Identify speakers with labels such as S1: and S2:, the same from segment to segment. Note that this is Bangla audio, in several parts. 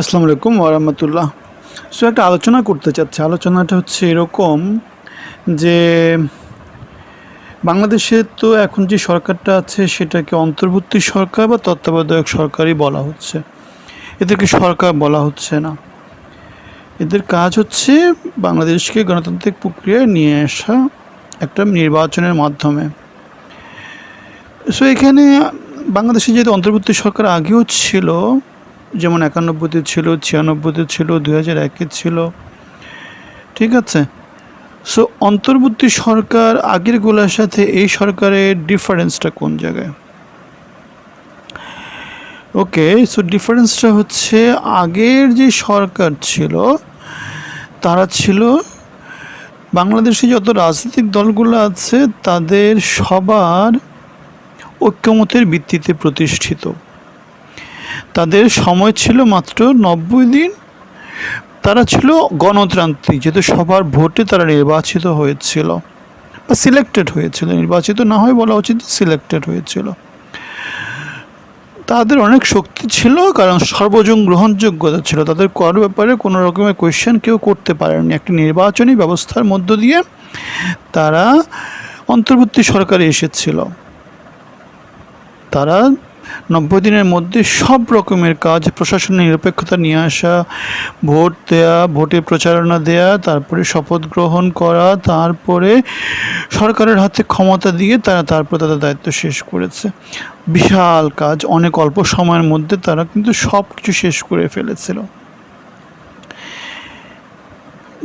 S1: আসসালামু আলাইকুম ওরহমতুল্লাহ সো একটা আলোচনা করতে চাচ্ছি। আলোচনাটা হচ্ছে এরকম যে বাংলাদেশে তো এখন যে সরকারটা আছে, সেটাকে অন্তর্বর্তী সরকার বা তত্ত্বাবধায়ক সরকারই বলা হচ্ছে। এদেরকে সরকার বলা হচ্ছে না। এদের কাজ হচ্ছে বাংলাদেশকে গণতান্ত্রিক প্রক্রিয়ায় নিয়ে আসা একটা নির্বাচনের মাধ্যমে। সো এখানে বাংলাদেশে যেহেতু অন্তর্বর্তী সরকার আগেও ছিল যেমন একানব্বইতে ছিল, ছিয়ানব্বইতে ছিল, দুই হাজার একে ছিল। ঠিক আছে? সো অন্তর্বর্তী সরকার আগের গোলার সাথে এই সরকারের ডিফারেন্সটা কোন জায়গায়? ওকে সো ডিফারেন্সটা হচ্ছে আগের যে সরকার ছিল, তারা ছিল বাংলাদেশে যত রাজনৈতিক দলগুলো আছে, তাদের সবার ঐক্যমতের ভিত্তিতে প্রতিষ্ঠিত। তাদের সময় ছিল মাত্র নব্বই দিন। তারা ছিল গণতান্ত্রিক, যেহেতু সবার ভোটে তারা নির্বাচিত হয়েছিল বা সিলেক্টেড হয়েছিল। নির্বাচিত না হয় বলা উচিত সিলেক্টেড হয়েছিল। তাদের অনেক শক্তি ছিল, কারণ সর্বজন গ্রহণযোগ্যতা ছিল। তাদের কর ব্যাপারে কোনো রকমের কোয়েশ্চেন কেউ করতে পারেনি একটি নির্বাচনী ব্যবস্থার মধ্য দিয়ে তারা অন্তর্বর্তী সরকারে এসেছিল। তারা নব্বই দিনের মধ্যে সব রকমের কাজ, প্রশাসনের নিরপেক্ষতা নিয়ে আসা, ভোট দেয়া ভোটে প্রচারণা দেয়া, তারপরে শপথ গ্রহণ করা, তারপরে সরকারের হাতে ক্ষমতা দিয়ে তারা তারপর তাদের দায়িত্ব শেষ করেছে। বিশাল কাজ, অনেক অল্প সময়ের মধ্যে তারা কিন্তু সব কিছু শেষ করে ফেলেছিল।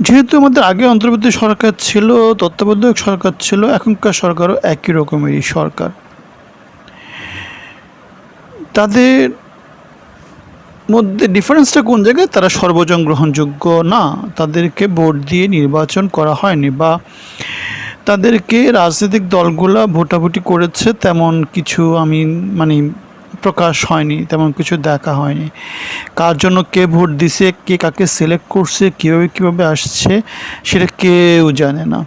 S1: যেহেতু আমাদের আগে অন্তর্বর্তী সরকার ছিল, তত্ত্বাবধায়ক সরকার ছিল, এখনকার সরকারও একই রকমেরই সরকার। তাদের মধ্যে ডিফারেন্সটা কোন জায়গায়? তারা সর্বজন গ্রহণযোগ্য না। তাদেরকে ভোট দিয়ে নির্বাচন করা হয়নি বা তাদেরকে রাজনৈতিক দলগুলা ভোটাভুটি করেছে তেমন কিছু আমি মানে প্রকাশ হয়নি, তেমন কিছু দেখা হয়নি। কার জন্য কে ভোট দিছে, কে কাকে সিলেক্ট করছে, কীভাবে কীভাবে আসছে, সেটা কেউ জানে না।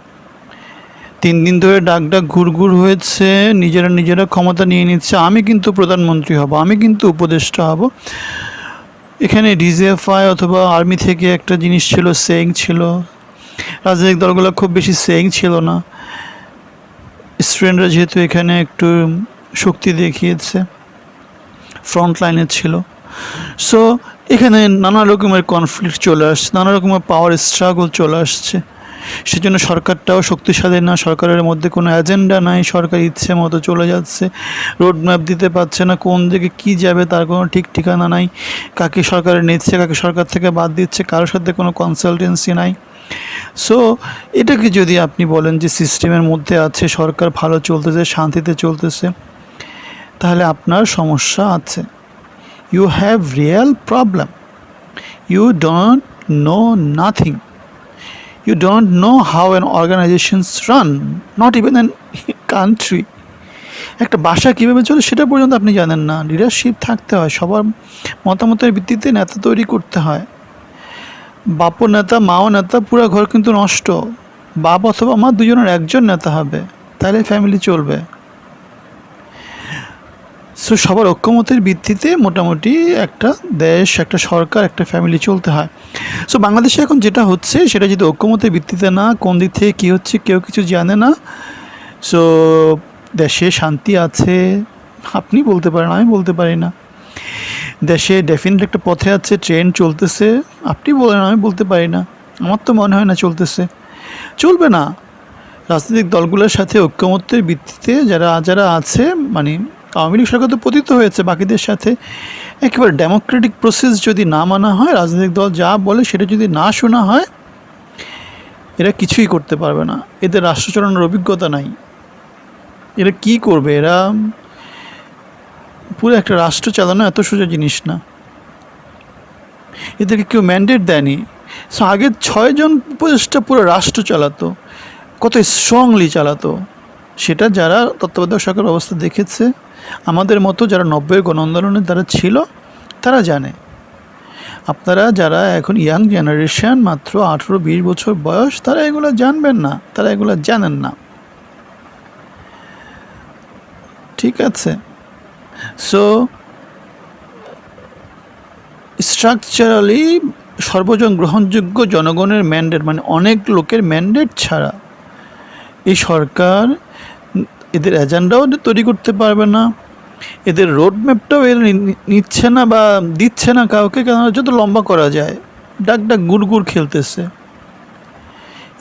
S1: তিন দিন ধরে ডাক ডাক ঘুর ঘুরঘুর হয়েছে, নিজেরা নিজেরা ক্ষমতা নিয়ে নিচ্ছে। আমি কিন্তু প্রধানমন্ত্রী হব, আমি কিন্তু উপদেষ্টা হব। এখানে ডিজিএফআই অথবা আর্মি থেকে একটা জিনিস ছিল, সেং ছিল। রাজনৈতিক দলগুলো খুব বেশি সেং ছিল না। স্টুডেন্টরা যেহেতু এখানে একটু শক্তি দেখিয়েছে ফ্রন্ট লাইনে ছিল। সো এখানে নানা রকমের কনফ্লিক্ট চলে আসছে, নানা রকমের পাওয়ার স্ট্রাগল চলে আসছে। সেজন্য সরকারটাও শক্তিশালী না, সরকারের মধ্যে কোনো এজেন্ডা নাই, সরকার ইচ্ছে মতো চলে যাচ্ছে রোড ম্যাপ দিতে পারছে না, কোন দিকে কী যাবে তার কোনো ঠিক ঠিকানা নাই, কাকে সরকারে নিচ্ছে, কাকে সরকার থেকে বাদ দিচ্ছে, কারোর সাথে কোনো কনসালটেন্সি নাই। সো এটাকে যদি আপনি বলেন যে সিস্টেমের মধ্যে আছে, সরকার ভালো চলতেছে, শান্তিতে চলতেছে, তাহলে আপনার সমস্যা আছে। You have real problem you don't know nothing you don't know how an organizations run, not even an country. একটা বাসা কীভাবে চলে সেটা পর্যন্ত আপনি জানেন না। লিডারশিপ থাকতে হয়, সবার মতামতের ভিত্তিতে নেতা তৈরি করতে হয়। বাপও নেতা, মাও নেতা, পুরো ঘর কিন্তু নষ্ট। বাপ অথবা মা দুজনের একজন নেতা হবে। তাহলে ফ্যামিলি চলবে। সো সবার ঐক্যমতের ভিত্তিতে মোটামুটি একটা দেশ, একটা সরকার, একটা ফ্যামিলি চলতে হয়। সো বাংলাদেশে এখন যেটা হচ্ছে, সেটা যদি ঐক্যমতের ভিত্তিতে না, কোন দিক থেকে কী হচ্ছে, কেউ কিছু জানে না। সো দেশে শান্তি আছে, আপনি বলতে পারেন, আমি বলতে পারি না। দেশে ডেফিনেট একটা পথে আছে ট্রেন চলতেছে, আপনি বলেন, আমি বলতে পারি না। আমার তো মনে হয় না চলতেছে। চলবে না। রাজনৈতিক দলগুলোর সাথে ঐক্যমত্যের ভিত্তিতে যারা যারা আছে মানে আওয়ামী লীগ সরকার তো পতিত হয়েছে, বাকিদের সাথে একেবারে ডেমোক্রেটিক প্রসেস যদি না মানা হয়, রাজনৈতিক দল যা বলে সেটা যদি না শোনা হয়, এরা কিছুই করতে পারবে না। এদের রাষ্ট্র চালানোর অভিজ্ঞতা নাই। এরা কি করবে? এরা পুরো একটা রাষ্ট্র চালানো এত সোজা জিনিস না। এদেরকে কেউ ম্যান্ডেট দেয়নি। সো আগের ছয়জন উপদেষ্টা পুরো রাষ্ট্র চালাতো, কত স্ট্রংলি চালাতো। সেটা যারা তত্ত্বাবধায়ক সরকার অবস্থা দেখেছে, আমাদের মতো যারা নব্বই গণ আন্দোলনের দ্বারা ছিল, তারা জানে। আপনারা যারা এখন ইয়াং জেনারেশন মাত্র আঠেরো, বিশ বছর বয়স, তারা এগুলো জানবেন না, তারা এগুলো জানেন না। ঠিক আছে? সো স্ট্রাকচারালি সর্বজন গ্রহণযোগ্য জনগণের ম্যান্ডেট মানে অনেক লোকের ম্যান্ডেট ছাড়া, এই সরকার এদের এজেন্ডাও তৈরি করতে পারবে না। এদের রোড ম্যাপটাও এরা নিচ্ছে না বা দিচ্ছে না কাউকে কেন যত লম্বা করা যায়, ডাক ডাক গুড় গুড় খেলতেছে।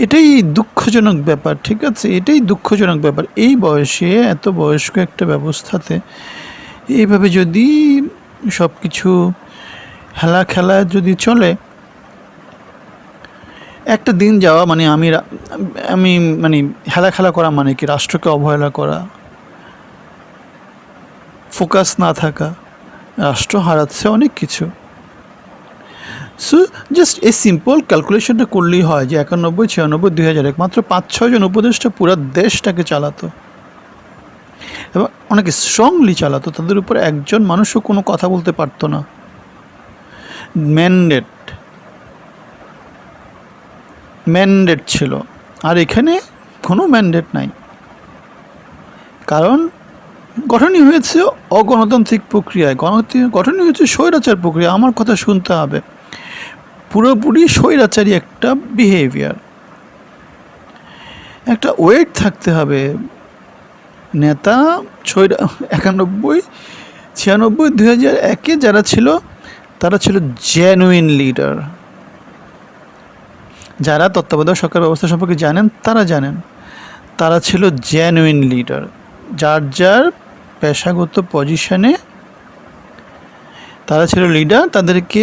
S1: এটাই দুঃখজনক ব্যাপার, ঠিক আছে? এটাই দুঃখজনক ব্যাপার। এই বয়সে, এত বয়স্ক একটা ব্যবস্থাতে, এইভাবে যদি সব কিছু হেলা খেলা যদি চলে একটা দিন যাওয়া মানে আমি আমি মানে হেলা খেলা করা মানে কি রাষ্ট্রকে অবহেলা করা, ফোকাস না থাকা, রাষ্ট্র হারাচ্ছে অনেক কিছু। সো জাস্ট এই সিম্পল ক্যালকুলেশনটা করলেই হয় যে একানব্বই, ছিয়ানব্বই, দুই হাজার এক, মাত্র পাঁচ ছজন উপদেষ্টা পুরো দেশটাকে চালাতো। এবং অনেকে স্ট্রংলি চালাতো, তাদের উপর একজন মানুষও কোনো কথা বলতে পারতো না। ম্যান্ডেট ম্যান্ডেট ছিল। আর এখানে কোনো ম্যান্ডেট নাই। কারণ গঠনই হয়েছে অগণতান্ত্রিক প্রক্রিয়ায়। গণতি, গঠনই হয়েছে স্বৈরাচার প্রক্রিয়া। আমার কথা শুনতে হবে। পুরোপুরি স্বৈরাচারী একটা বিহেভিয়ার একটা ওয়েট থাকতে হবে। নেতা ছয়রা, একানব্বই, ছিয়ানব্বই, দুই হাজার একে যারা ছিল, তারা ছিল জেনুইন লিডার যারা তত্ত্বাবধায়ক সরকার ব্যবস্থা সম্পর্কে জানেন, তারা জানেন। তারা ছিল জেনুইন লিডার যার যার পেশাগত পজিশনে তারা ছিল লিডার তাদেরকে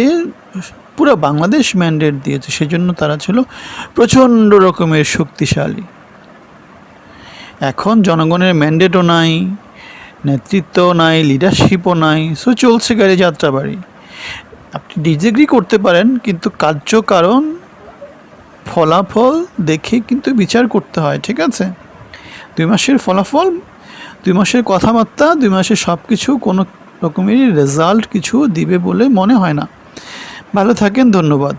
S1: পুরো বাংলাদেশ ম্যান্ডেট দিয়েছে। সেজন্য তারা ছিল প্রচণ্ড রকমের শক্তিশালী। এখন জনগণের ম্যান্ডেটও নাই, নেতৃত্বও নাই লিডারশিপও নাই সো চলছে গাড়ি যাত্রাবাড়ি। আপনি ডিসএগ্রি করতে পারেন, কিন্তু কার্যকারণ ফলাফল দেখে কিন্তু বিচার করতে হয়, ঠিক আছে? দুই মাসের ফলাফল, দুই মাসের কথাবার্তা, দুই মাসের সব কিছু কোনো রকমেরই রেজাল্ট কিছু দিবে বলে মনে হয় না। ভালো থাকেন, ধন্যবাদ।